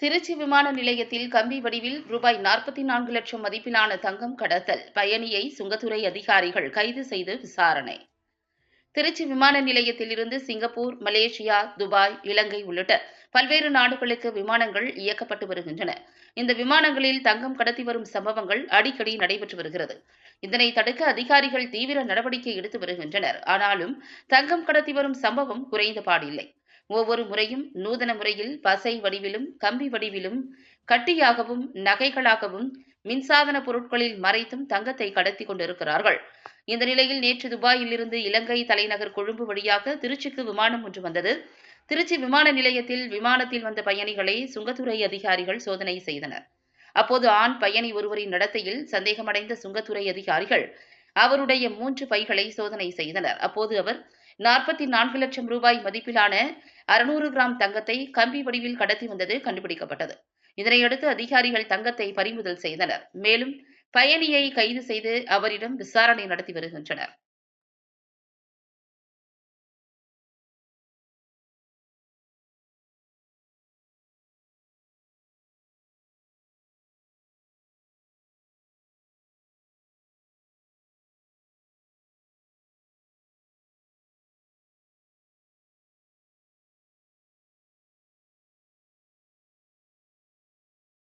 திருச்சி விமான நிலையத்தில் கம்பி வடிவில் ரூபாய் நாற்பத்தி நான்கு லட்சம் மதிப்பிலான தங்கம் கடத்தல் பயணியை சுங்கத்துறை அதிகாரிகள் கைது செய்து விசாரணை. திருச்சி விமான நிலையத்தில் இருந்து சிங்கப்பூர் மலேசியா துபாய் இலங்கை உள்ளிட்ட பல்வேறு நாடுகளுக்கு விமானங்கள் இயக்கப்பட்டு வருகின்றன. இந்த விமானங்களில் தங்கம் கடத்தி வரும் சம்பவங்கள் அடிக்கடி நடைபெற்று வருகிறது. இதனை தடுக்க அதிகாரிகள் தீவிர நடவடிக்கை எடுத்து வருகின்றனர். ஆனாலும் தங்கம் கடத்தி வரும் சம்பவம் குறைந்த பாடில்லை. ஒவ்வொரு முறையும் நூதன முறையில் பசை வடிவிலும் கம்பி வடிவிலும் கட்டியாகவும் நகைகளாகவும் மின்சாதன பொருட்களில் மறைத்தும் தங்கத்தை கடத்தி கொண்டிருக்கிறார்கள். இந்த நிலையில் நேற்று துபாயில் இருந்து இலங்கை தலைநகர் கொழும்பு வழியாக திருச்சிக்கு விமானம் ஒன்று வந்தது. திருச்சி விமான நிலையத்தில் விமானத்தில் வந்த பயணிகளை சுங்கத்துறை அதிகாரிகள் சோதனை செய்தனர். அப்போது ஆண் பயணி ஒருவரின் நடத்தையில் சந்தேகமடைந்த சுங்கத்துறை அதிகாரிகள் அவருடைய மூன்று பைகளை சோதனை செய்தனர். அப்போது அவர் நாற்பத்தி நான்கு லட்சம் ரூபாய் மதிப்பிலான அறுநூறு கிராம் தங்கத்தை கம்பி வடிவில் கடத்தி வந்தது கண்டுபிடிக்கப்பட்டது. இதனையடுத்து அதிகாரிகள் தங்கத்தை பறிமுதல் செய்தனர். மேலும் பயணியை கைது செய்து அவரிடம் விசாரணை நடத்தி வருகின்றனர்.